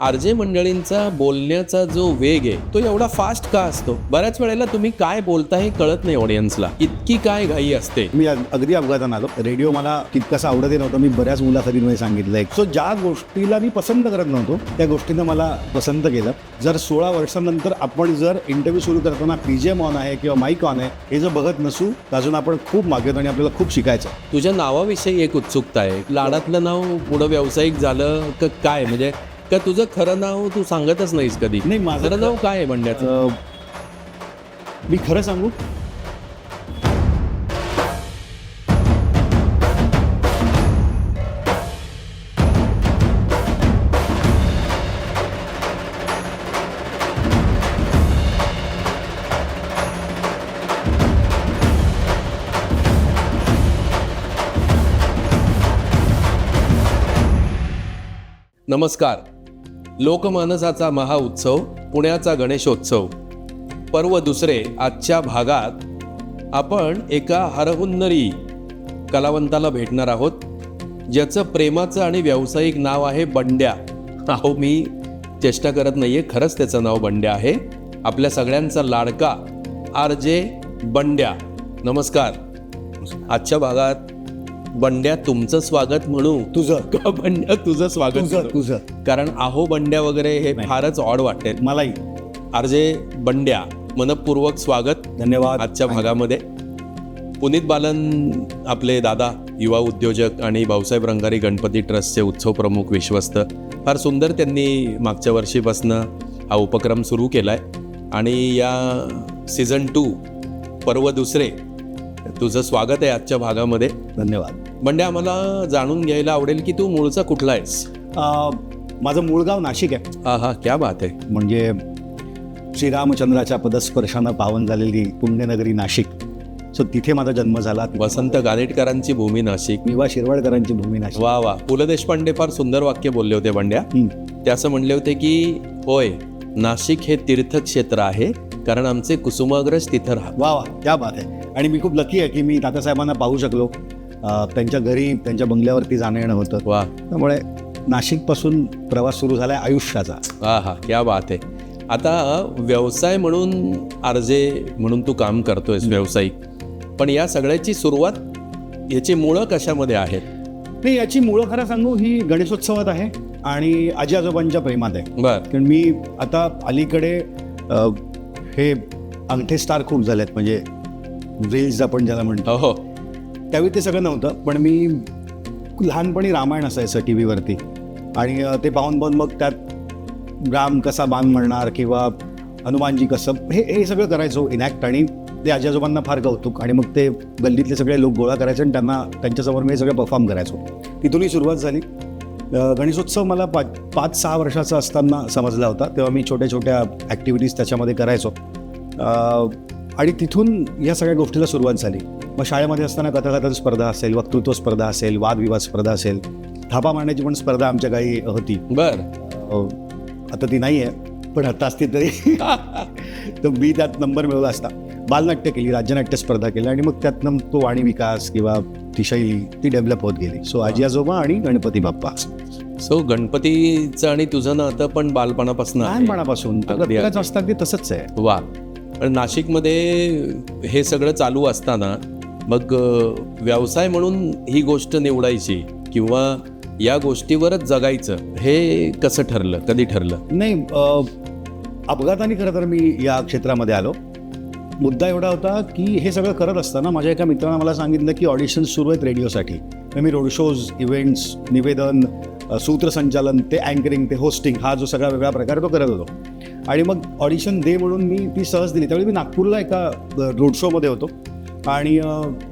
RJ मंडळींचा बोलण्याचा जो वेग आहे तो एवढा फास्ट का असतो? बऱ्याच वेळेला तुम्ही काय बोलता हे कळत नाही ऑडियन्सला इतकी काय घाई असते? मी अग- अगदी अपघातान आलो. रेडिओ मला तितकंसं आवडतही नव्हतं. मी बऱ्याच मुलाखतींमध्ये सांगितलंय. सो ज्या गोष्टीला मी पसंत करत नव्हतो त्या गोष्टीनं मला पसंत केलं. जर सोळा वर्षांनंतर आपण जर इंटरव्ह्यू सुरू करताना पी जे ऑन आहे किंवा माईक ऑन आहे हे जर बघत नसू तर अजून आपण खूप मागे आणि आपल्याला खूप शिकायचं. तुझ्या नावाविषयी एक उत्सुकता आहे. लाडातलं नाव पुढं व्यावसायिक झालं का काय? म्हणजे का तुझं खरं नाव तू सांगतच नाहीस कधी? नाही, माझं खरं नाव काय आहे म्हणण्याचं? अं, मी खरं सांगू? नमस्कार. लोकमानसाचा महाउत्सव पुण्याचा गणेशोत्सव. पर्व दुसरे आजच्या भागात आपण एका हरहुन्नरी कलावंताला भेटणार आहोत ज्याचं प्रेमाचं आणि व्यावसायिक नाव आहे बंड्या. अहो मी चेष्टा करत नाहीये खरंच त्याचं नाव बंड्या आहे. आपल्या सगळ्यांचा लाडका आर जे बंड्या. नमस्कार. आजच्या भागात बंड्या तुमचं स्वागत म्हणू तुझं. का बंड्या तुझं स्वागत तुझं? तुझं. कारण आहो बंड्या वगैरे हे नाही. फारच ऑड वाटेल. मलाही. आरजे बंड्या मनपूर्वक स्वागत. धन्यवाद. आजच्या भागामध्ये. पुनीत बालन आपले दादा युवा उद्योजक आणि भाऊसाहेब रंगारी गणपती ट्रस्टचे उत्सव प्रमुख विश्वस्त. फार सुंदर त्यांनी मागच्या वर्षीपासनं हा उपक्रम सुरू केलाय. आणि या सीझन टू पर्व दुसरे तुझं स्वागत आहे आजच्या भागामध्ये. धन्यवाद. बंड्या आम्हाला जाणून घ्यायला आवडेल की तू मूळचा कुठला आहेस? माझं मूळ गाव नाशिक आहे. हा हा क्या बात आहे. म्हणजे श्रीरामचंद्राच्या पदस्पर्शानं पावन झालेली पुण्यनगरी नाशिक. सो तिथे माझा जन्म झाला. वसंत गाडेटकरांची भूमी नाशिक. विवा शिरवाडकरांची भूमी नाशिक. वा वा. पु ल देशपांडे फार सुंदर वाक्य बोलले होते बंड्या. ते असं म्हणले होते की होय नाशिक हे तीर्थक्षेत्र आहे कारण आमचे कुसुमाग्रज तिथं राहत वा वा. त्या बात आहे. आणि मी खूप लकी आहे की मी तात्यासाहेबांना पाहू शकलो. त्यांच्या घरी त्यांच्या बंगल्यावरती जाणं येणं होतं. वा. त्यामुळे नाशिकपासून प्रवास सुरू झाला आहे आयुष्याचा. हा हा. क्या बात आहे. आता व्यवसाय म्हणून आरजे म्हणून तू काम करतोयस व्यावसायिक. पण या सगळ्याची सुरुवात याची मुळं कशामध्ये आहेत? नाही याची मुळं खरं सांगू ही गणेशोत्सवात आहे आणि आजी आजोबांच्या प्रेमात आहे. बर. कारण मी आता अलीकडे अ, हे अंगठे स्टार खूप झालेत. म्हणजे रील्स आपण ज्याला म्हणतो. हो हो. त्यावेळी ते सगळं नव्हतं पण मी लहानपणी रामायण असायचं टी व्हीवरती आणि ते पाहून पाहून मग त्यात राम कसा बाण म्हणणार किंवा हनुमानजी कसं हे हे सगळं करायचो इनॅक्ट आणि ते आजी आजोबांना फार कौतुक आणि मग ते गल्लीतले सगळे लोक गोळा करायचे आणि त्यांना त्यांच्यासमोर मी हे सगळं परफॉर्म करायचो. तिथूनही सुरुवात झाली. गणेशोत्सव मला पाच पाच सहा वर्षाचा असताना समजला होता तेव्हा मी छोट्या छोट्या ॲक्टिव्हिटीज त्याच्यामध्ये करायचो. आणि तिथून या सगळ्या गोष्टीला सुरुवात झाली. मग शाळेमध्ये असताना कथाकथन स्पर्धा असेल वक्तृत्व स्पर्धा असेल वादविवाद स्पर्धा असेल थापा मारण्याची पण स्पर्धा आमच्या काही होती. बर. आता ती नाही आहे पण आता असती तरी. तर मी त्यात नंबर मिळवला असता. बालनाट्य केली राज्यनाट्य स्पर्धा केली आणि मग त्यातनं तो वाणी विकास किंवा ती शैली ती डेव्हलप होत गेली. सो आजी आजोबा आणि गणपती बाप्पा. सो गणपतीचं आणि तुझं नातं पण बालपणापासून. लहानपणापासून अगदी, प्रत्येकाचं असतं ते तसंच आहे. वा. पण नाशिकमध्ये हे सगळं चालू असताना मग व्यवसाय म्हणून ही गोष्ट निवडायची किंवा या गोष्टीवरच जगायचं हे कसं ठरलं कधी ठरलं? नाही अपघाताने खरं तर मी या क्षेत्रामध्ये आलो. मुद्दा एवढा होता की हे सगळं करत असताना माझ्या एका मित्रानं मला सांगितलं की ऑडिशन सुरू आहेत रेडिओसाठी. मी रोड शोज इव्हेंट्स निवेदन सूत्रसंचालन ते अँकरिंग ते होस्टिंग हा जो सगळा वेगळा प्रकार तो करत होतो. आणि मग ऑडिशन दे म्हणून मी ती सहज दिली. त्यावेळी मी नागपूरला एका रोड शोमध्ये होतो. आणि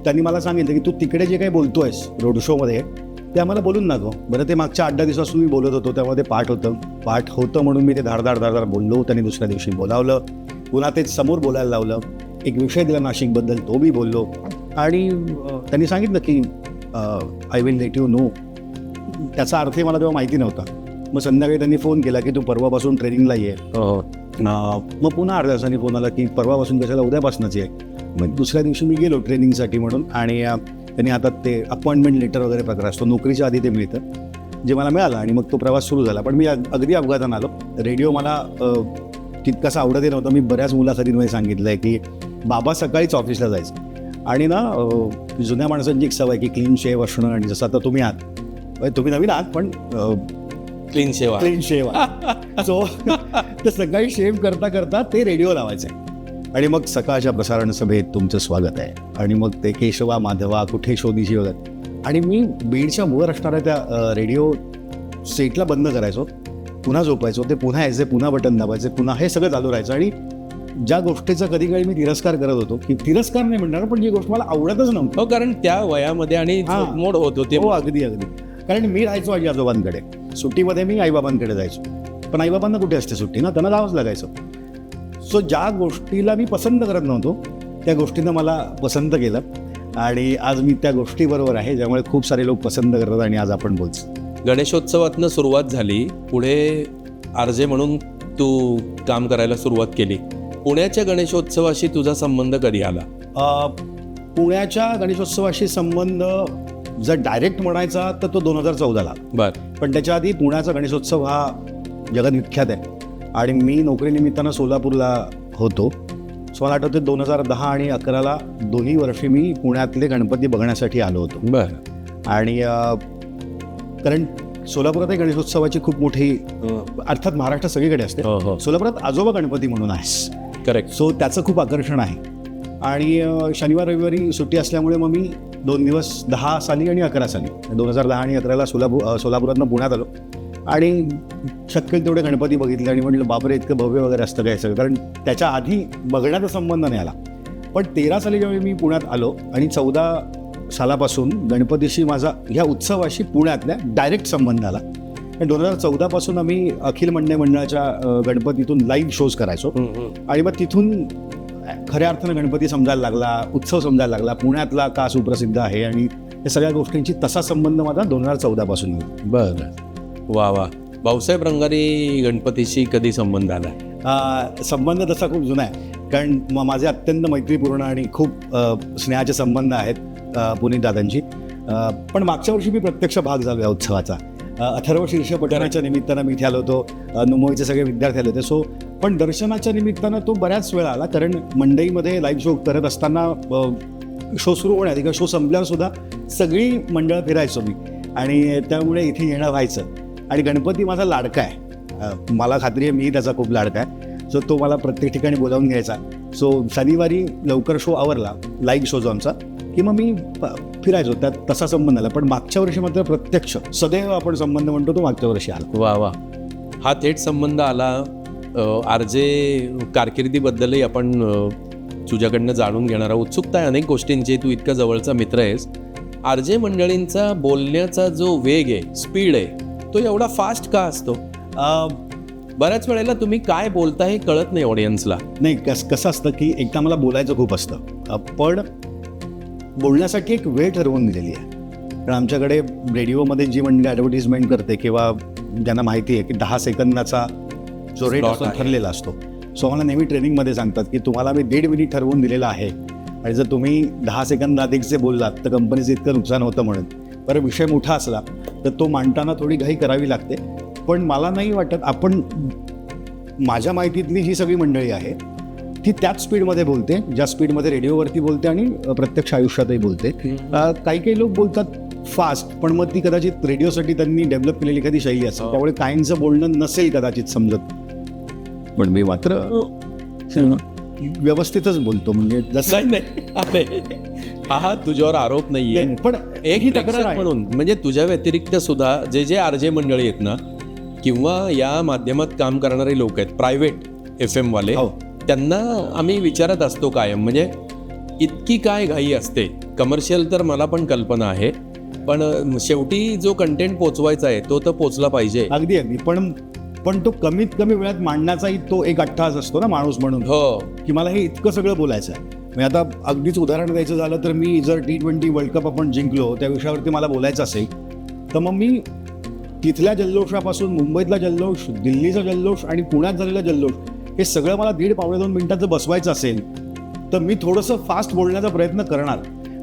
त्यांनी मला सांगितलं की तू तिकडे जे काही बोलतोयस रोड शोमध्ये ते आम्हाला बोलून दाखव. बरं ते मागच्या आठ दहा दिवसापासून मी बोलत होतो तेव्हा ते पाठ होतं. पाठ होतं म्हणून मी ते धारदार धारदार बोललो त्यांनी दुसऱ्या दिवशी बोलावलं. पुन्हा ते समोर बोलायला लावलं. एक विषय दिला नाशिकबद्दल तो मी बोललो. आणि त्यांनी सांगितलं की I will let you know त्याचा अर्थही मला तेव्हा माहिती नव्हता. मग संध्याकाळी त्यांनी फोन केला की तू परवापासून ट्रेनिंगला ये. हो अं, मग पुन्हा अर्ध्या तासांनी फोन आला की परवापासून कशाला उद्यापासूनच आहे मग दुसऱ्या दिवशी मी गेलो ट्रेनिंगसाठी म्हणून आणि त्यांनी आता ते अपॉइंटमेंट लेटर वगैरे प्रकार असतो नोकरीच्या आधी ते मिळतं जे मला मिळालं आणि मग तो प्रवास सुरू झाला. पण मी अग- अगदी अपघातानं आलो. रेडिओ मला तितकासा आवडतही नव्हता. मी बऱ्याच मुलाखतींमध्ये सांगितलं आहे की बाबा सकाळीच ऑफिसला जायचं. आणि ना जुन्या माणसांची एक सवय की क्लीन शेव असणं आणि जसं आता तुम्ही आहात. तुम्ही नवीन आहात पण क्लीन शेवा क्लीन शेव सो तर सकाळी शेव करता करता ते रेडिओ लावायचे आणि मग सकाळच्या प्रसारण सभेत तुमचं स्वागत आहे. आणि मग ते केशवा माधवा कुठे शोधीशी वगैरे आणि मी बीडच्या वर असणाऱ्या त्या रेडिओ सेटला बंद करायचो. पुन्हा झोपायचो. ते पुन्हा यायचे पुन्हा बटन दाबायचे पुन्हा हे सगळं चालू राहायचं. आणि ज्या गोष्टीचा कधी कधी मी तिरस्कार करत होतो की तिरस्कार नाही म्हणणार पण जी गोष्ट मला आवडतच नव्हती. हो कारण त्या वयामध्ये आणि हा. मोड होत होते. हो अगदी अगदी. कारण मी राहायचो आजी आजोबांकडे. सुट्टीमध्ये मी आईबाबांकडे जायचो. पण आईबाबांना कुठे असते सुट्टी ना? त्यांना जावंच लागायचं. सो ज्या गोष्टीला मी पसंत करत नव्हतो त्या गोष्टीनं मला पसंत केलं. आणि आज मी त्या गोष्टीबरोबर आहे ज्यामुळे खूप सारे लोक पसंत करतात आणि आज आपण बोलतो गणेशोत्सवातनं सुरुवात झाली. पुढे आरजे म्हणून तू काम करायला सुरुवात केली. पुण्याच्या गणेशोत्सवाशी तुझा संबंध कधी आला? पुण्याच्या गणेशोत्सवाशी संबंध जर डायरेक्ट म्हणायचा तर तो दोन हजार चौदाला. बर. पण त्याच्या आधी पुण्याचा गणेशोत्सव हा जगविख्यात आहे. आणि मी नोकरीनिमित्तानं सोलापूरला होतो. सो मला आठवते दोन हजार दहा आणि अकराला दोन्ही वर्षी मी पुण्यातले गणपती बघण्यासाठी आलो होतो. बर. आणि कारण सोलापुरातही गणेशोत्सवाची खूप मोठी अर्थात महाराष्ट्र सगळीकडे असते. हो हो. सोलापुरात आजोबा गणपती म्हणून आहेस. करेक्ट सो त्याचं खूप आकर्षण आहे. आणि शनिवार रविवारी सुट्टी असल्यामुळे मग मी दोन दिवस दहा साली आणि अकरा साली दोन हजार दहा आणि अकराला सोलापूर सोलापुरातनं पुण्यात आलो. आणि शक्य तेवढे गणपती बघितले आणि म्हटलं बापरे इतकं भव्य वगैरे असतं काय सगळं? कारण त्याच्या आधी बघण्याचा संबंध नाही आला. पण तेरा साली ज्यावेळी मी पुण्यात आलो आणि चौदा सालापासून गणपतीशी माझा ह्या उत्सवाशी पुण्यातल्या डायरेक्ट संबंध आला. आणि दोन हजार चौदापासून आम्ही अखिल मंडळ मंडळाच्या गणपतीतून लाईव्ह शोज करायचो. आणि मग तिथून खऱ्या अर्थानं गणपती समजायला लागला उत्सव समजायला लागला. पुण्यातला का सुप्रसिद्ध आहे? आणि या सगळ्या गोष्टींची तसा संबंध माझा दोन हजार चौदापासून. बर. वा वा. भाऊसाहेब रंगारी गणपतीशी कधी संबंध आला? आ, संबंध तसा खूप जुना आहे. कारण म- माझे अत्यंत मैत्रीपूर्ण आणि खूप अ, स्नेहाचे संबंध आहेत अ, पुनीतदादांची अ, पण मागच्या वर्षी मी प्रत्यक्ष भाग झालो या उत्सवाचा. अ, अथर्व शीर्ष पठणाच्या निमित्तानं मी इथे आलो होतो. अ, नुमोईचे सगळे विद्यार्थी आले होते. सो पण दर्शनाच्या निमित्तानं तो बऱ्याच वेळा आला. कारण मंडईमध्ये लाईव्ह शो करत असताना शो सुरू होण्याआधी किंवा शो संपल्यावर सुद्धा सगळी मंडळं फिरायचो मी. आणि त्यामुळे इथे येणं व्हायचं. आणि गणपती माझा लाडका आहे. मला खात्री आहे मी त्याचा खूप लाडका आहे. सो तो मला प्रत्येक ठिकाणी बोलावून घ्यायचा. सो शनिवारी लवकर शो आवरला लाईव्ह शो जो आमचा की मग मी प- फिरायचो. त्यात तसा संबंध आला. पण मागच्या वर्षी मात्र प्रत्यक्ष सदैव आपण संबंध म्हणतो तो मागच्या वर्षी आला. वा वा. हा थेट संबंध आला आर जे कारकिर्दीबद्दलही आपण तुझ्याकडनं जाणून घेणार आहोत. उत्सुकता आहे अनेक गोष्टींची. तू इतका जवळचा मित्र आहेस. आर जे मंडळींचा बोलण्याचा जो वेग आहे स्पीड आहे तो एवढा फास्ट का असतो? बऱ्याच वेळेला तुम्ही काय बोलता हे कळत नाही ऑडियन्सला नाही कस कसं असतं की एकदा मला बोलायचं खूप असतं. पण बोलण्यासाठी एक वेळ ठरवून दिलेली आहे. कारण आमच्याकडे रेडिओमध्ये जी मंडळी ॲडव्हर्टिजमेंट करते किंवा ज्यांना माहिती आहे की दहा सेकंदाचा जो रेट असतो. ठरलेला असतो. सो मला नेहमी ट्रेनिंगमध्ये सांगतात की तुम्हाला मी दीड मिनिट ठरवून दिलेलं आहे. आणि जर तुम्ही दहा सेकंद अधिकचे बोललात तर कंपनीचं इतकं नुकसान होतं म्हणून. बरं विषय मोठा असला तर तो मांडताना थोडी घाई करावी लागते. पण मला नाही वाटत आपण माझ्या माहितीतली जी सगळी मंडळी आहे ती त्याच स्पीडमध्ये बोलते ज्या स्पीडमध्ये रेडिओवरती बोलते आणि प्रत्यक्ष आयुष्यातही बोलते. काही काही लोक बोलतात फास्ट पण मग ती कदाचित रेडिओसाठी त्यांनी डेव्हलप केलेली एखादी शैली असेल. हो. त्यामुळे काहींचं बोलणं नसेल कदाचित समजत. पण मी मात्र व्यवस्थितच बोलतो. म्हणजे जसं नाही हा तुझ्यावर आरोप नाहीये. पण एक ही तक्रार आहे. म्हणून म्हणजे तुझ्या व्यतिरिक्त सुद्धा जे जे आरजे मंडळी आहेत ना किंवा या माध्यमात काम करणारे लोक आहेत प्रायव्हेट एफ एम वाले हो. त्यांना आम्ही विचारत असतो कायम. म्हणजे इतकी काय घाई असते. कमर्शियल तर मला पण कल्पना आहे पण अं, शेवटी जो कंटेंट पोचवायचा आहे तो तर पोचला पाहिजे. अगदी अगदी. पण पण तो कमीत कमी वेळात मांडण्याचाही तो एक अट्टास असतो ना माणूस म्हणून. हो. की मला हे इतकं सगळं बोलायचं आहे. म्हणजे आता अगदीच उदाहरण द्यायचं झालं तर मी जर टी ट्वेंटी वर्ल्ड कप आपण जिंकलो त्या विषयावरती मला बोलायचं असेल तर मग मी तिथल्या जल्लोषापासून मुंबईतला जल्लोष दिल्लीचा जल्लोष आणि पुण्यात झालेला जल्लोष हे सगळं मला दीड पावणे दोन मिनिटात जर बसवायचं असेल तर मी थोडंसं फास्ट बोलण्याचा प्रयत्न करणार.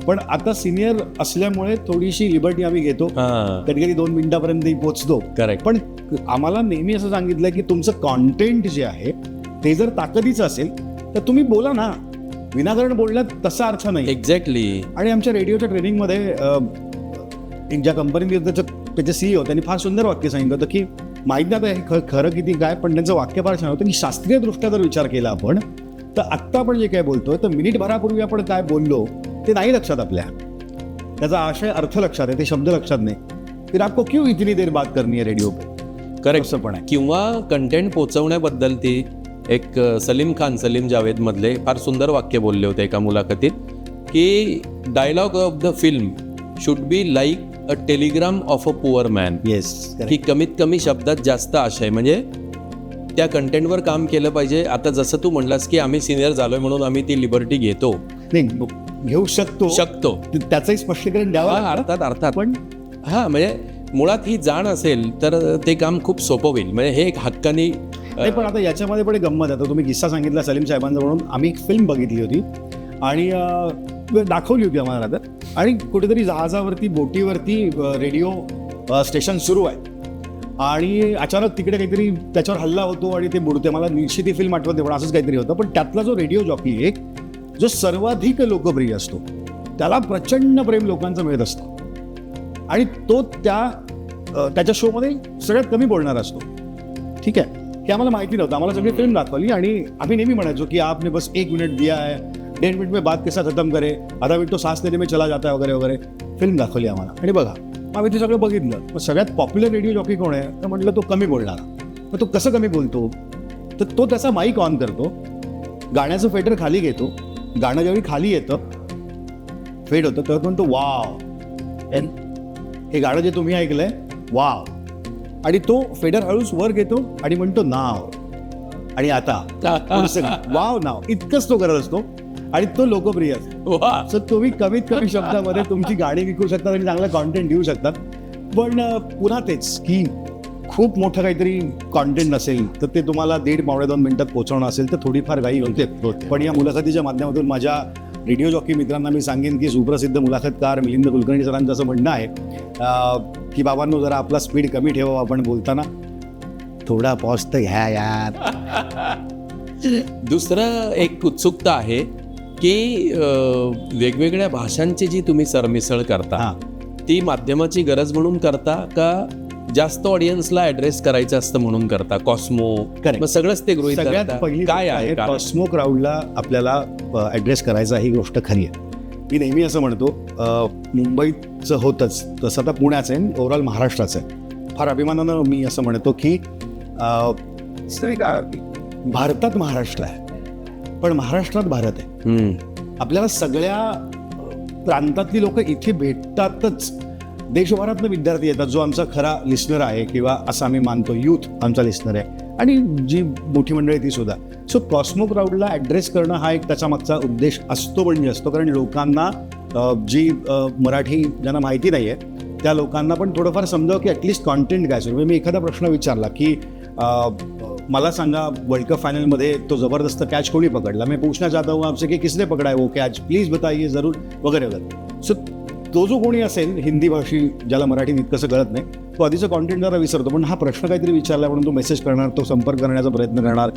पण आता सिनियर असल्यामुळे थोडीशी लिबर्टी आम्ही घेतो. कधी कधी दोन मिनिटापर्यंत पोहोचतो करेक्ट पण आम्हाला नेहमी असं सांगितलं की तुमचं कॉन्टेंट जे आहे ते जर ताकदीचं असेल तर तुम्ही बोला ना. विनाकारण बोलण्यात तसा अर्थ नाही. एक्झॅक्टली आणि आमच्या रेडिओच्या ट्रेनिंगमध्ये एक ज्या कंपनीत त्याचं सीईओ त्यांनी फार सुंदर वाक्य सांगितलं होतं की माहीत नाही हे खरं किती काय पण त्यांचं वाक्य फार छान होतं. की शास्त्रीय दृष्ट्या जर विचार केला आपण तर आत्ता आपण जे काय बोलतोय तर मिनिटभरापूर्वी आपण काय बोललो ते नाही लक्षात आपल्या. त्याचा आशय अर्थ लक्षात आहे ते शब्द लक्षात नाही. फिर आपको क्यों इतनी देर बात करनी है रेडिओ पे? करेक्ट पण आहे. किंवा कंटेंट पोचवण्याबद्दल ती एक सलीम खान सलीम जावेद मधले फार सुंदर वाक्य बोलले होते एका मुलाखतीत की dialogue of the film should be like a telegram of a poor man yes की कमीत कमी शब्दात जास्त आशय. म्हणजे त्या कंटेंटवर काम केलं पाहिजे. आता जसं तू म्हणलास की आम्ही सिनियर झालोय म्हणून आम्ही ती लिबर्टी घेतो. नाही घेऊ शकतो. शकतो. त्याचंही स्पष्टीकरण द्यावं. अर्थात अर्थात. पण हा म्हणजे मुळात ही जाण असेल तर ते काम खूप सोपं होईल. म्हणजे हे एक हक्कानी नाही पण आता याच्यामध्ये पण गंमत आहे. आता तुम्ही किस्सा सांगितला सलीम साहेबांचा म्हणून. आम्ही एक फिल्म बघितली होती. आणि दाखवली होती आम्हाला तर आणि कुठेतरी जहाजावरती बोटीवरती रेडिओ स्टेशन सुरू आहे. आणि अचानक तिकडे काहीतरी त्याच्यावर हल्ला होतो आणि ते बुडते. मला निश्चित ही फिल्म आठवते पण असंच काहीतरी होतं. पण त्यातला जो रेडिओ जॉकी एक जो सर्वाधिक लोकप्रिय असतो त्याला प्रचंड प्रेम लोकांचं मिळत असतं. आणि तो त्या त्याच्या शोमध्ये सगळ्यात कमी बोलणारा असतो. ठीक आहे? हे आम्हाला माहिती नव्हतं. आम्हाला सगळी फिल्म दाखवली आणि आम्ही नेहमी म्हणायचो की आपने बस एक मिनिट दिया आहे डेढ़ मिनिट में बात कैसा खतम करे? आधा मिनिट तो सास देने में चला जाता है वगैरे वगैरे फिल्म दाखवली आम्हाला. आणि बघा आम्ही ते सगळं बघितलं. मग सगळ्यात पॉप्युलर रेडिओ जॉकी कोण आहे? तर म्हटलं तो कमी बोलणारा. मग तो कसं कमी बोलतो? तर तो त्याचा माईक ऑन करतो. गाण्याचं फेटर खाली घेतो. गाणं ज्यावेळी खाली येतं फेड होतं तेव्हा म्हणतो वाव. एन हे गाणं जे तुम्ही ऐकलंय वाव. आणि तो फेडर हळूच वर घेतो आणि म्हणतो नाव. आणि आता. वाव नाव इतकंच तो करत असतो. आणि तो लोकप्रिय असतो. वा सो तुम्ही कमीत कमी शब्दामध्ये तुमची गाणी विकू शकतात आणि चांगलं कॉन्टेंट देऊ शकतात पण पुन्हा तेच की खूप मोठं काहीतरी कॉन्टेंट नसेल तर ते तुम्हाला दीड पावणे दोन मिनिटात पोहोचवणं असेल तर थोडीफार घाई होते. पण या मुलाखतीच्या माध्यमातून माझ्या रेडिओ जॉकी मित्रांना मी सांगेन की सुप्रसिद्ध मुलाखतकार मिलिंद कुलकर्णी सरांचं असं म्हणणं आहे की बाबांनो जरा आपला स्पीड कमी ठेवा आपण बोलताना. थोडा पॉज तर घ्या यार. दुसरं एक उत्सुकता आहे की वेगवेगळ्या भाषांची जी तुम्ही सरमिसळ करता ती माध्यमाची गरज म्हणून करता का जास्त ऑडियन्सला ऍड्रेस करायचं असतं म्हणून करता? कॉस्मो. मग सगळंच ते गृहित काय आहे? कॉस्मो क्राऊडला आपल्याला ॲड्रेस करायचा ही गोष्ट खरी आहे. मी नेहमी असं म्हणतो मुंबईचं होतंच तसं आता पुण्याचं आहे ओव्हरऑल महाराष्ट्राचं आहे. फार अभिमानानं मी असं म्हणतो की भारतात महाराष्ट्र आहे पण महाराष्ट्रात भारत आहे. आपल्याला सगळ्या प्रांतातली लोक इथे भेटतातच. देशभरातनं विद्यार्थी येतात जो आमचा खरा लिस्नर आहे किंवा असं आम्ही मानतो यूथ आमचा लिस्नर आहे. आणि जी मोठी मंडळी ती सुद्धा. सो कॉस्मो क्राऊडला ॲड्रेस करणं हा एक त्याचा मागचा उद्देश असतो म्हणजे असतो. कारण लोकांना जी मराठी ज्यांना माहिती नाही आहे त्या लोकांना पण थोडंफार समजावं की ॲटलिस्ट कॉन्टेंट काय असेल. म्हणजे मी एखादा प्रश्न विचारला की मला सांगा वर्ल्ड कप फायनलमध्ये तो जबरदस्त कॅच कोणी पकडला? मी पूछना चाहता हूँ आपसे की किसने पकडाय वो कॅच प्लीज बताइए जरूर वगैरे वगैरे. सो तो जो कोणी असेल हिंदी भाषी ज्याला मराठी इतकंसं कळत नाही तो आधीचं कॉन्टेंट जरा विसरतो. पण हा प्रश्न काहीतरी विचारला म्हणून तो मेसेज करणार तो संपर्क करण्याचा प्रयत्न करणार.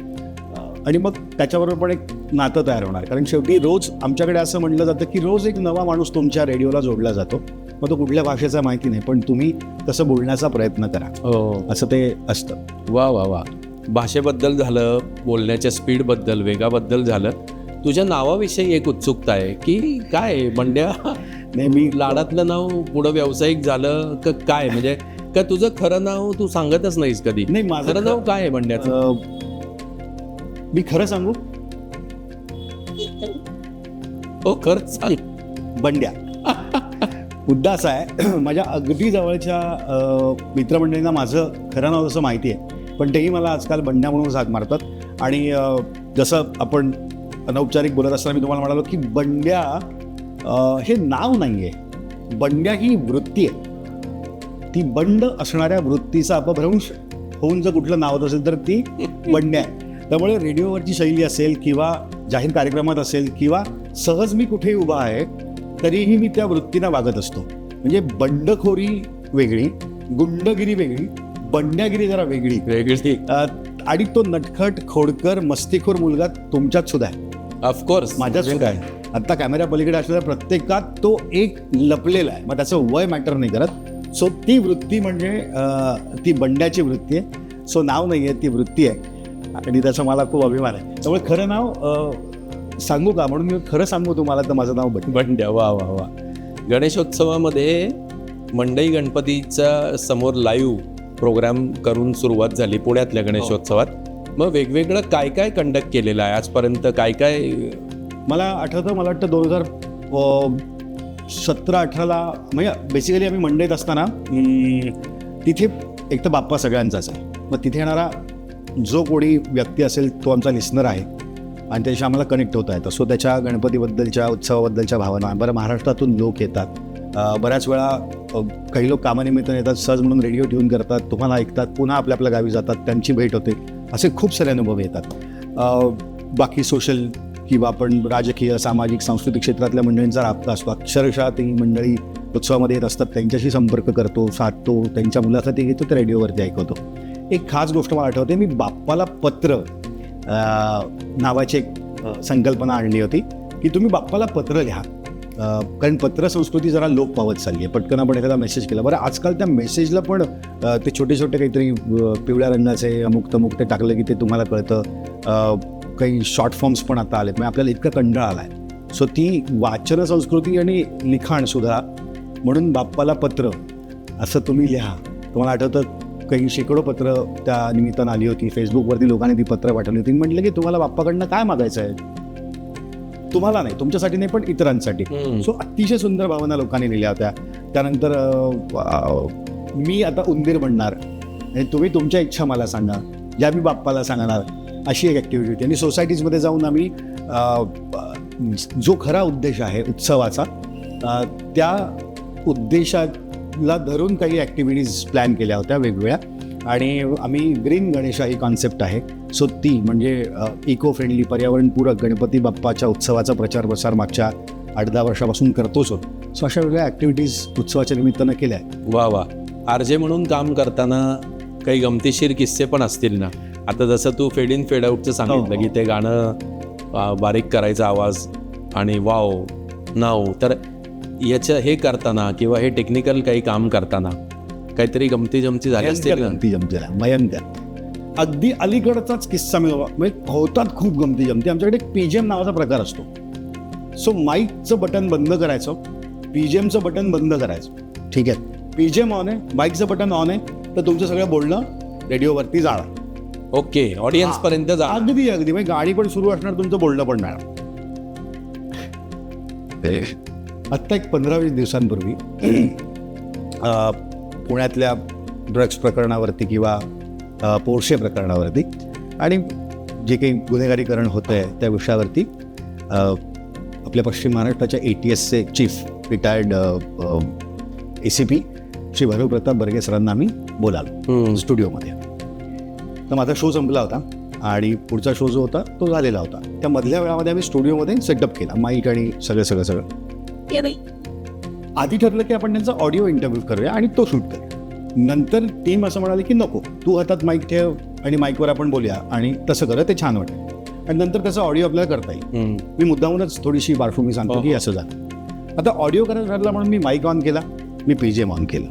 आणि मग त्याच्याबरोबर पण एक नातं तयार होणार. कारण शेवटी रोज आमच्याकडे असं म्हटलं जातं की रोज एक नवा माणूस तुमच्या रेडिओला जोडला जातो. मग तो कुठल्या भाषेचा माहिती नाही पण तुम्ही तसं बोलण्याचा प्रयत्न करा. हो. असं ते असतं. वा वा वा. भाषेबद्दल झालं बोलण्याच्या स्पीडबद्दल वेगाबद्दल झालं. तुझ्या नावाविषयी एक उत्सुकता आहे की काय बंड्या नाही मी लाडातलं नाव पुढं व्यावसायिक झालं का काय? म्हणजे का तुझं खरं नाव तू सांगतच नाहीस कधी? नाही माझं नाव काय आहे बंड्याचं मी खरं सांगू? हो खरंच सांग. बंड्या. मुद्दा असा आहे माझ्या अगदी जवळच्या मित्रमंडळींना माझं खरं नाव जसं माहिती आहे पण तेही मला आजकाल बंड्या म्हणून हाक मारतात. आणि जसं आपण अनौपचारिक बोलत असताना मी तुम्हाला म्हणालो की बंड्या हे नाव नाही आहे बंड्या ही वृत्ती आहे. ती बंड असणाऱ्या वृत्तीचा अपभ्रंश होऊन जर कुठलं नाव होत असेल तर ती बंड्या आहे. त्यामुळे रेडिओवरची शैली असेल किंवा जाहीर कार्यक्रमात असेल किंवा सहज मी कुठेही उभा आहे तरीही मी त्या वृत्तीनं वागत असतो. म्हणजे बंडखोरी वेगळी गुंडगिरी वेगळी बंड्यागिरी जरा वेगळी. वेगळी. आणि तो नटखट खोडकर मस्तीखोर मुलगा तुमच्यात सुद्धा आहे. ऑफकोर्स माझ्यात सुद्धा आहे. आता कॅमेरा पलीकडे असलेल्या प्रत्येकात तो एक लपलेला आहे. मग त्याचं वय मॅटर नाही करत. सो ती वृत्ती म्हणजे ती बंड्याची वृत्ती आहे. सो नाव नाही आहे ती वृत्ती आहे. आणि त्याचा मला खूप अभिमान आहे. त्यामुळे खरं नाव सांगू का? म्हणून मी खरं सांगू तुम्हाला तर माझं नाव बंड बंड्या वा वा वा. गणेशोत्सवामध्ये मंडई गणपतीच्या समोर लाईव्ह प्रोग्राम करून सुरुवात झाली पुण्यातल्या गणेशोत्सवात. मग वेगवेगळं काय काय कंडक्ट केलेलं आहे? आजपर्यंत काय काय? मला आठवतं मला वाटतं दोन हजार सतरा अठराला म्हणजे बेसिकली आम्ही मंडईत असताना तिथे एक तर बाप्पा सगळ्यांचाच आहे. मग तिथे येणारा जो कोणी व्यक्ती असेल तो आमचा लिस्नर आहे आणि त्याच्याशी आम्हाला कनेक्ट होता येतं सो त्याच्या गणपतीबद्दलच्या उत्सवाबद्दलच्या भावना. बरं महाराष्ट्रातून लोक येतात. बऱ्याच वेळा काही लोक कामानिमित्त येतात सहज म्हणून रेडिओ ट्यून करतात तुम्हाला ऐकतात पुन्हा आपल्या आपल्या गावी जातात त्यांची भेट होते. असे खूप सारे अनुभव येतात. बाकी सोशल किंवा आपण राजकीय सामाजिक सांस्कृतिक क्षेत्रातल्या मंडळींचा राबता असतो. अक्षरशः ती मंडळी उत्सवामध्ये येत असतात त्यांच्याशी संपर्क करतो साधतो त्यांच्या मुलाखती घेतो ते रेडिओवरती ऐकवतो. एक खास गोष्ट मला आठवते. मी बाप्पाला पत्र नावाची एक संकल्पना आणली होती की तुम्ही बाप्पाला पत्र लिहा. कारण पत्र संस्कृती जरा लोप पावत चालली आहे पटकन आपण एखादा मेसेज केला. बरं आजकाल त्या मेसेजला पण ते छोटे छोटे काहीतरी पिवळ्या रंगाचे अमुक तमुक ते टाकलं की ते तुम्हाला कळतं. काही शॉर्ट फॉर्म्स पण आता आलेत. म्हणजे आपल्याला इतका कंटाळा आला आहे सो ती वाचन संस्कृती आणि लिखाण सुद्धा म्हणून बाप्पाला पत्र असं तुम्ही लिहा. तुम्हाला आठवतं काही शेकडो पत्र त्या निमित्तानं आली होती. फेसबुकवरती लोकांनी ती पत्र पाठवली होती. म्हटलं की तुम्हाला बाप्पाकडनं काय मागायचं आहे? तुम्हाला नाही तुमच्यासाठी नाही पण इतरांसाठी. सो अतिशय सुंदर भावना लोकांनी लिहिल्या होत्या. त्यानंतर मी आता उंदीर बनणार तुम्ही तुमच्या इच्छा मला सांगा. ज्या मी बाप्पाला सांगणार. अशी एक ॲक्टिव्हिटी होती. आणि सोसायटीजमध्ये जाऊन आम्ही जो खरा उद्देश आहे उत्सवाचा त्या उद्देशाला धरून काही ॲक्टिव्हिटीज प्लॅन केल्या होत्या वेगवेगळ्या. आणि आम्ही ग्रीन गणेशा ही कॉन्सेप्ट आहे. सो ती म्हणजे इको फ्रेंडली पर्यावरणपूरक गणपती बाप्पाच्या उत्सवाचा प्रचार प्रसार मागच्या आठ दहा वर्षापासून करतोच होतो. सो अशा वेगळ्या ॲक्टिव्हिटीज उत्सवाच्या निमित्तानं केल्या वा वा. आरजे म्हणून काम करताना काही गमतीशीर किस्से पण असतील ना? आता जसं तू फेड इन फेड आउटचं सांगितलं हो. की ते गाणं बारीक करायचा आवाज आणि वाव नाव. तर याचं हे करताना किंवा हे टेक्निकल काही काम करताना काहीतरी गमती जमती झाली असतील ना? गमती जमती झाल्या, भयंकर. अगदी अलीकडचाच किस्सा मी म्हणजे होतात खूप गमती जमती. आमच्याकडे एक पीजीएम नावाचा प्रकार असतो. सो माईकचं बटन बंद करायचं. पीजीएमचं बटन बंद करायचं. ठीक आहे? पीजीएम ऑन आहे माईकचं बटन ऑन आहे तर तुमचं सगळं बोलणं रेडिओवरती जाणार. ओके ऑडियन्स पर्यंत जा. अगदी अगदी. म्हणजे गाडी पण सुरू असणार तुमचं बोलणं पण मिळणार. आत्ता एक पंधरा वीस दिवसांपूर्वी पुण्यातल्या ड्रग्ज प्रकरणावरती किंवा पोर्शे प्रकरणावरती आणि जे काही गुन्हेगारीकरण होतं आहे त्या विषयावरती आपल्या पश्चिम महाराष्ट्राच्या ए टी एसचे chief retired A C P Shri Bhairav Pratap Barge सरांना आम्ही बोलालो. स्टुडिओमध्ये. तर माझा शो संपला होता आणि पुढचा शो जो होता तो झालेला होता. त्या मधल्या वेळामध्ये आम्ही स्टुडिओमध्ये सेटअप केला माईक आणि सगळं सगळं सगळं. आधी ठरलं की आपण त्यांचा ऑडिओ इंटरव्ह्यू करूया आणि तो शूट करूया. नंतर टीम असं म्हणाले की नको तू हातात माईक ठेव आणि माईकवर आपण बोलूया आणि तसं करूया ते छान वाटेल. आणि नंतर त्याचा ऑडिओ आपल्याला करता येईल. मी मुद्दामूनच थोडीशी पार्श्वभूमी सांगतो हो, की हो. असं झालं. आता ऑडिओ करायला ठरला म्हणून मी माईक ऑन केला मी पी जे ऑन केलं.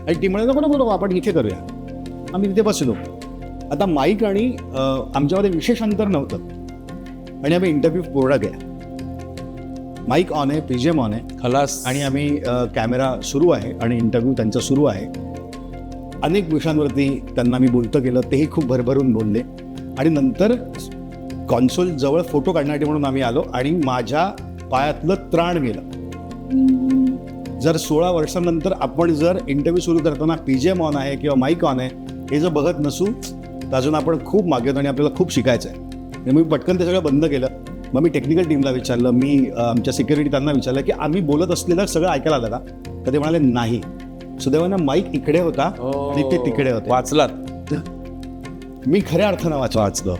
आणि ती म्हणाली नको नको नको, आपण इथे करूया. आम्ही तिथे बसलो. आता माईक आणि आमच्यामध्ये विशेष अंतर नव्हतं. आणि आम्ही इंटरव्ह्यू पूर्ण केला. माईक ऑन आहे पी जे ऑन आहे. खलास. आणि आम्ही कॅमेरा सुरू आहे आणि इंटरव्ह्यू त्यांचा सुरू आहे. अनेक विषयांवरती त्यांना मी बोलतं केलं तेही खूप भरभरून बोलले. आणि नंतर कॉन्सोल जवळ फोटो काढण्यासाठी म्हणून आम्ही आलो आणि माझ्या पायातलं त्राण गेलं. जर सोळा वर्षांनंतर आपण जर इंटरव्ह्यू सुरू करताना पी जे ऑन आहे किंवा माईक ऑन आहे हे जर बघत नसू तर अजून आपण खूप मागे आणि आपल्याला खूप शिकायचं आहे मी पटकन ते सगळं बंद केलं. मग मी टेक्निकल टीमला विचारलं मी आमच्या सिक्युरिटी त्यांना विचारलं की आम्ही बोलत असलेलं सगळं ऐकायला आलं का? तर ते म्हणाले नाही. सुदैवानं माईक इकडे होता आणि ते तिकडे होते. वाचलात. मी खऱ्या अर्थानं वाच वाचलं.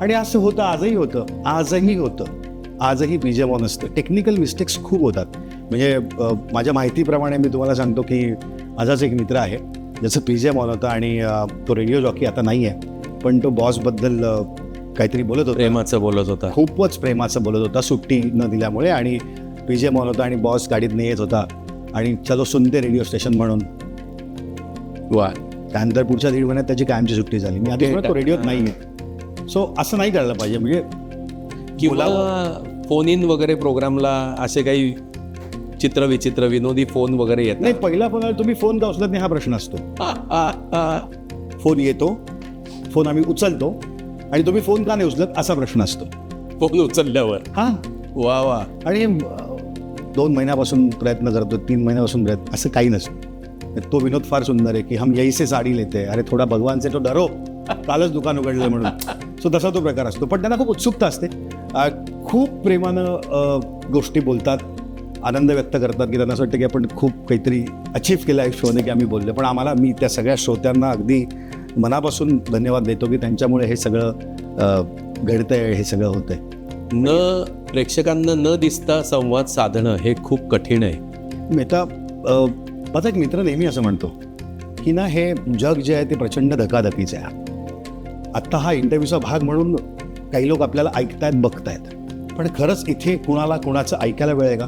आणि असं होतं आजही होतं आजही होतं. आजही पी जे मॉन असतं टेक्निकल मिस्टेक्स खूप होतात. म्हणजे माझ्या माहितीप्रमाणे मी तुम्हाला सांगतो की माझाच एक मित्र आहे ज्याचं पी जे मॉन होतं आणि तो रेडिओ जॉकी आता नाही आहे पण तो बॉसबद्दल काहीतरी बोलत होता. प्रेमाचं बोलत होता. खूपच प्रेमाचं बोलत होता सुट्टी न दिल्यामुळे आणि पी जे मॉन होता आणि बॉस गाडीत नाही येत होता. आणि चलो सुनते रेडिओ स्टेशन म्हणून. वा. त्यानंतर पुढच्या दीड महिन्यात त्याची कायमची सुट्टी झाली. मी आधी तो रेडिओत नाही आहे सो असं नाही करायला पाहिजे. म्हणजे किंवा फोन इन वगैरे प्रोग्रामला असे काही चित्र विचित्र विनोदी फोन वगैरे येत नाही पहिला फोन तुम्ही फोन का उचलत नाही हा प्रश्न असतो. फोन येतो. फोन आम्ही उचलतो. आणि तुम्ही फोन का नाही उचलत? असा प्रश्न असतो. फोन उचलल्यावर? हां. वा वा. आणि दोन महिन्यापासून प्रयत्न करतो तीन महिन्यापासून प्रयत्न असं काही नसतं. तो विनोद फार सुंदर आहे की हम यही से साडी लेते अरे थोडा भगवानचे तो डरो. कालच दुकान उघडलं म्हणून. सो तसा तो प्रकार असतो. पण त्यांना खूप उत्सुकता असते. खूप प्रेमानं गोष्टी बोलतात. आनंद व्यक्त करतात की त्यांना असं वाटतं की आपण खूप काहीतरी अचीव केलं आहे शोने की आम्ही बोललो पण आम्हाला मी त्या सगळ्या श्रोत्यांना अगदी मनापासून धन्यवाद देतो की त्यांच्यामुळे हे सगळं घडतंय हे सगळं होतंय. न प्रेक्षकांना न दिसता संवाद साधणं हे खूप कठीण आहे. मी आता अ, माझा एक मित्र नेहमी असं म्हणतो की ना हे जग जे आहे ते प्रचंड धकाधकीचं आहे. आत्ता हा इंटरव्ह्यूचा भाग म्हणून काही लोक आपल्याला ऐकतायत बघतायत. पण खरंच इथे कुणाला कुणाचं ऐकायला वेळ आहे का?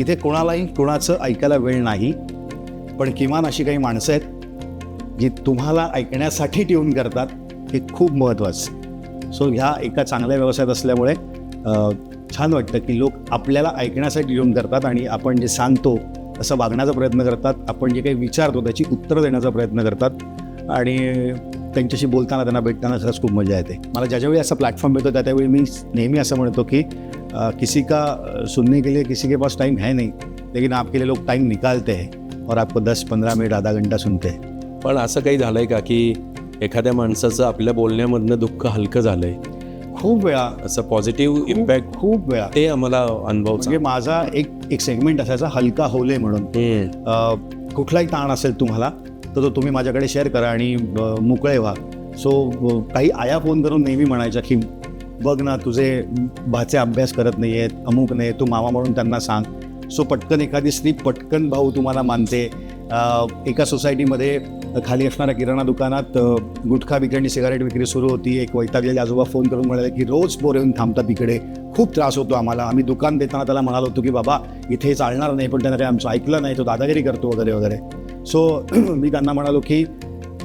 इथे कोणालाही कुणाचं ऐकायला वेळ नाही पण किमान अशी काही माणसं आहेत जी तुम्हाला ऐकण्यासाठी ट्यून करतात हे खूप महत्त्वाचं सो ह्या एका चांगल्या व्यवसायात असल्यामुळे छान वाटतं की लोक आपल्याला ऐकण्यासाठी ट्यून करतात आणि आपण जे सांगतो असं वागण्याचा प्रयत्न करतात आपण जे काही विचारतो त्याची उत्तरं देण्याचा प्रयत्न करतात आणि त्यांच्याशी बोलताना त्यांना भेटताना खरंच खूप मजा येते. मला ज्याच्यावेळी असा प्लॅटफॉर्म मिळतो त्या त्यावेळी मी नेहमी असं म्हणतो की किसी का सुनने के लिए किसी के पास टाइम है नहीं लेकिन आपके लिए लोग टाइम निकालते हैं और आपको दस पंद्रह मिनट आधा घंटा सुनते हैं. पण असं काही झालंय का की एखाद्या माणसाचं आपल्या बोलण्यामधनं दुःख हलकं झालंय? खूप वेळा. असं पॉझिटिव्ह इम्पॅक्ट खूप वेळा. ते आम्हाला अनुभव म्हणजे माझा एक एक सेगमेंट असायचा हलका होले म्हणून. अ, कुठलाही ताण असेल तुम्हाला तर तो तुम्ही माझ्याकडे शेअर करा आणि अ, मोकळे व्हा. सो काही आया फोन करून नेहमी म्हणायच्या की बघ ना तुझे भाचे अभ्यास करत नाही आहेत अमुक नाही तू मामा म्हणून त्यांना सांग. सो पटकन एखादी स्त्री पटकन भाऊ तुम्हाला मानते. अ, एका सोसायटीमध्ये खाली असणाऱ्या किराणा दुकानात गुटखा विक्री आणि सिगारेट विक्री सुरू होती. एक वैतागलेले आजोबा फोन करून म्हणाले की रोज पोर येऊन थांबतात इकडे. खूप त्रास होतो आम्हाला. आम्ही दुकान देताना त्याला म्हणालो होतो की बाबा इथे चालणार नाही पण त्यानं काही आमचं ऐकलं नाही तो दादागिरी करतो वगैरे वगैरे. सो मी त्यांना म्हणालो की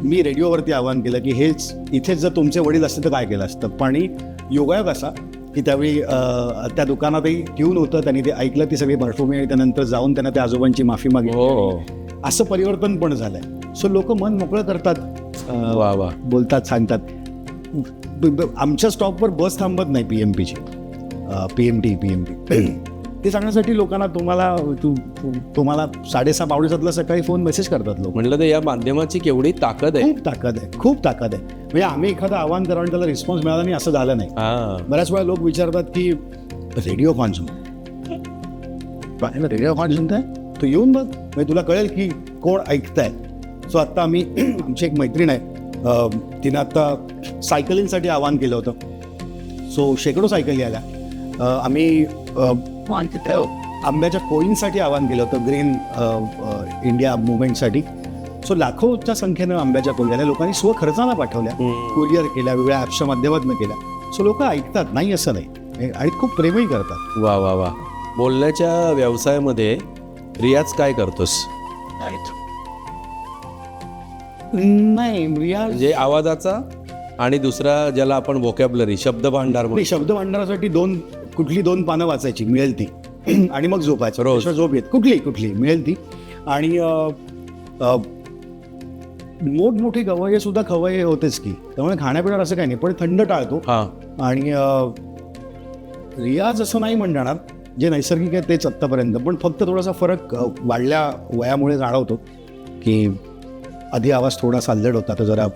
मी रेडिओवरती आवाहन केलं की हेच इथेच जर तुमचे वडील असते तर काय केलं असतं? पण योगायोग असा की त्यावेळी त्या दुकानातही ट्यून होतं त्यांनी ते ऐकलं ती सगळी पार्श्वभूमी आणि त्यानंतर जाऊन त्यांना त्या आजोबांची माफी मागितली. हो. असं परिवर्तन पण झालंय. सो लोक मन मोकळं करतात वा वा. बोलतात सांगतात. आमच्या स्टॉपवर बस थांबत नाही पी एम पीची. P M T P M P ते सांगण्यासाठी लोकांना तुम्हाला तू तुम्हाला साडेसहा पावणेसातला सकाळी फोन मेसेज करतात लोक. म्हणलं तर या माध्यमाची केवढी ताकद आहे. खूप ताकद आहे खूप ताकद आहे. म्हणजे आम्ही एखादं आव्हान करा आणि त्याला रिस्पॉन्स मिळाला नाही असं झालं नाही. हा. बऱ्याच वेळा लोक विचारतात की रेडिओ कॉन सुन रेडिओ कॉन सुनताय? तू येऊन बघ. म्हणजे तुला कळेल की कोण ऐकताय. सो आत्ता आम्ही आमची एक मैत्रीण आहे तिनं आत्ता सायकलिंगसाठी आवाहन केलं होतं. सो शेकडो सायकली आल्या. आम्ही आंब्याच्या कोळींसाठी आवाहन केलं होतं ग्रीन इंडिया मुवमेंटसाठी सो लाखोच्या संख्येनं आंब्याच्या कोळी आल्या. लोकांनी स्वखर्चाला पाठवल्या. कुरिअर केल्या वेगळ्या ॲप्सच्या माध्यमातून केल्या. सो लोक ऐकतात नाही असं नाही. हे- आणि खूप प्रेमही करतात. वा वा वा. बोलण्याच्या व्यवसायामध्ये रियाज काय करतोस? नाही रियाज म्हणजे आवाजाचा आणि दुसरा ज्याला आपण वोकॅबलरी शब्द भांडार नाही शब्द मांडण्यासाठी दोन कुठली दोन पानं वाचायची मिळेल ती. आणि मग झोपायचं. रोज. त्याशिवाय झोप येत. कुठली कुठली मिळेल ती. आणि अ, अ, मोठमोठी गवये सुद्धा खवये होतेच की. त्यामुळे खाण्यापिण्यावर असं काही नाही पण थंड टाळतो. हा. आणि अ, रियाज असं नाही म्हणणार जे नैसर्गिक आहे तेच आत्तापर्यंत. पण फक्त थोडासा फरक अ, वाढल्या वयामुळे जाणवतो की आधी आवाज थोडासा अल्लड होता तर जरा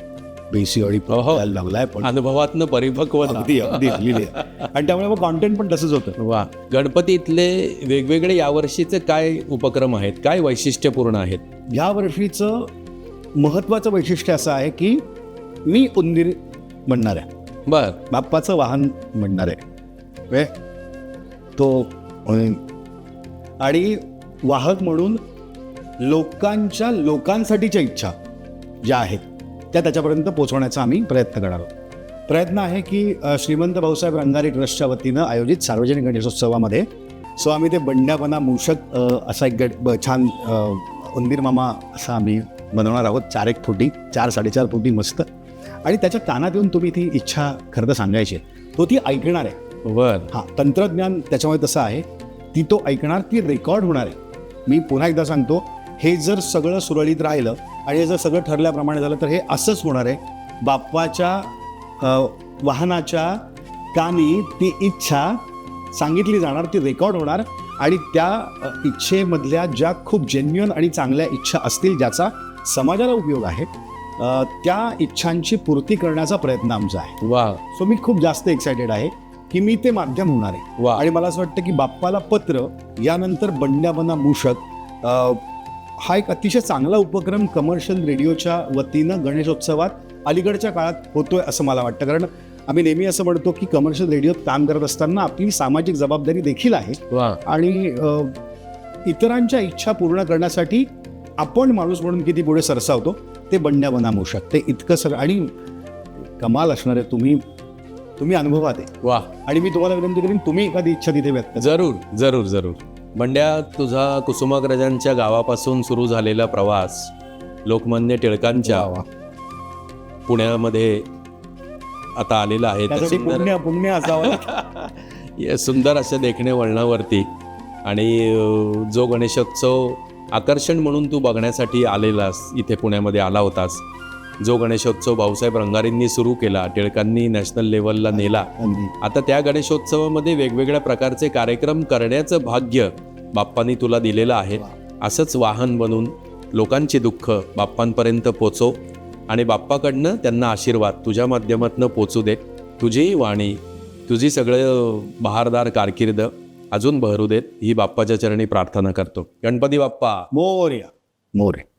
बेसी अडी ओहो. लागलाय पण अनुभवातनं परिपक्व अगदी अगदी लिहिली आहे. आणि त्यामुळे मग कॉन्टेंट पण तसंच होतं. वा. गणपतीतले वेगवेगळे यावर्षीचे काय उपक्रम आहेत? काय वैशिष्ट्यपूर्ण आहेत? या वर्षीचं महत्त्वाचं वैशिष्ट्य असं आहे की मी उंदीर म्हणणार आहे. बर. बाप्पाचं वाहन म्हणणार आहे. वे. तो आणि वाहक म्हणून लोकांच्या लोकांसाठीच्या इच्छा. ज्या आहेत त्या त्याच्यापर्यंत पोहोचवण्याचा आम्ही प्रयत्न करणार आहोत. प्रयत्न आहे की श्रीमंत भाऊसाहेब रंगारी ट्रस्टच्या वतीनं आयोजित सार्वजनिक गणेशोत्सवामध्ये सो आम्ही ते बंड्यापणा मूषक असा एक गट छान उंदीर मामा असा आम्ही बनवणार आहोत. चार एक फुटी चार साडेचार फुटी मस्त. आणि त्याच्या कानात येऊन तुम्ही ती इच्छा खरं तर सांगायची. तो ती ऐकणार आहे. बर. हां तंत्रज्ञान त्याच्यामुळे तसं आहे. ती तो ऐकणार ती रेकॉर्ड होणार आहे. मी पुन्हा एकदा सांगतो हे जर सगळं सुरळीत राहिलं आणि हे जर सगळं ठरल्याप्रमाणे झालं तर हे असंच होणार आहे. बाप्पाच्या वाहनाच्या कानी ती इच्छा सांगितली जाणार ती रेकॉर्ड होणार आणि त्या इच्छेमधल्या ज्या खूप जेन्युअन आणि चांगल्या इच्छा असतील ज्याचा समाजाला उपयोग आहे त्या इच्छांची पूर्ती करण्याचा प्रयत्न आमचा आहे. वा सो मी खूप जास्त एक्सायटेड आहे की मी ते माध्यम होणार आहे. वा आणि मला असं वाटतं की बाप्पाला पत्र यानंतर बंड्याबना मूषक अ, हा एक अतिशय चांगला उपक्रम कमर्शियल रेडिओच्या वतीनं गणेशोत्सवात अलीकडच्या काळात होतोय असं मला वाटतं. कारण आम्ही नेहमी असं म्हणतो की कमर्शियल रेडिओत काम करत असताना आपली सामाजिक जबाबदारी देखील आहे. आणि इतरांच्या इच्छा पूर्ण करण्यासाठी आपण माणूस म्हणून किती पुढे सरसावतो ते बंड्याबना मूषक ते इतकं सगळं आणि कमाल असणार आहे तुम्ही तुम्ही अनुभवात आहे. वा. आणि मी तुम्हाला विनंती करीन तुम्ही एखादी इच्छा तिथे व्यक्त. जरूर जरूर जरूर. बंड्या तुझा कुसुमाग्रजांच्या गावापासून सुरू झालेला प्रवास लोकमान्य टिळकांच्या. पुण्यामध्ये आता आलेला आहे. सुंदर अशा देखणे वळणावरती. आणि जो गणेशोत्सव आकर्षण म्हणून तू बघण्यासाठी आलेलास इथे पुण्यामध्ये आला होतास. जो गणेशोत्सव भाऊसाहेब रंगारींनी सुरू केला टिळकांनी नॅशनल लेवलला नेला. आता त्या गणेशोत्सवामध्ये वेगवेगळ्या प्रकारचे कार्यक्रम करण्याचं भाग्य बाप्पांनी तुला दिलेलं आहे. असंच वाहन बनून लोकांची दुःख बाप्पांपर्यंत पोचव आणि बाप्पाकडनं त्यांना आशीर्वाद तुझ्या माध्यमातून पोचू दे. तुझीही वाणी तुझी सगळं बहारदार कारकीर्द अजून बहरू देत ही बाप्पाच्या चरणी प्रार्थना करतो. गणपती बाप्पा! मोरया. मोरे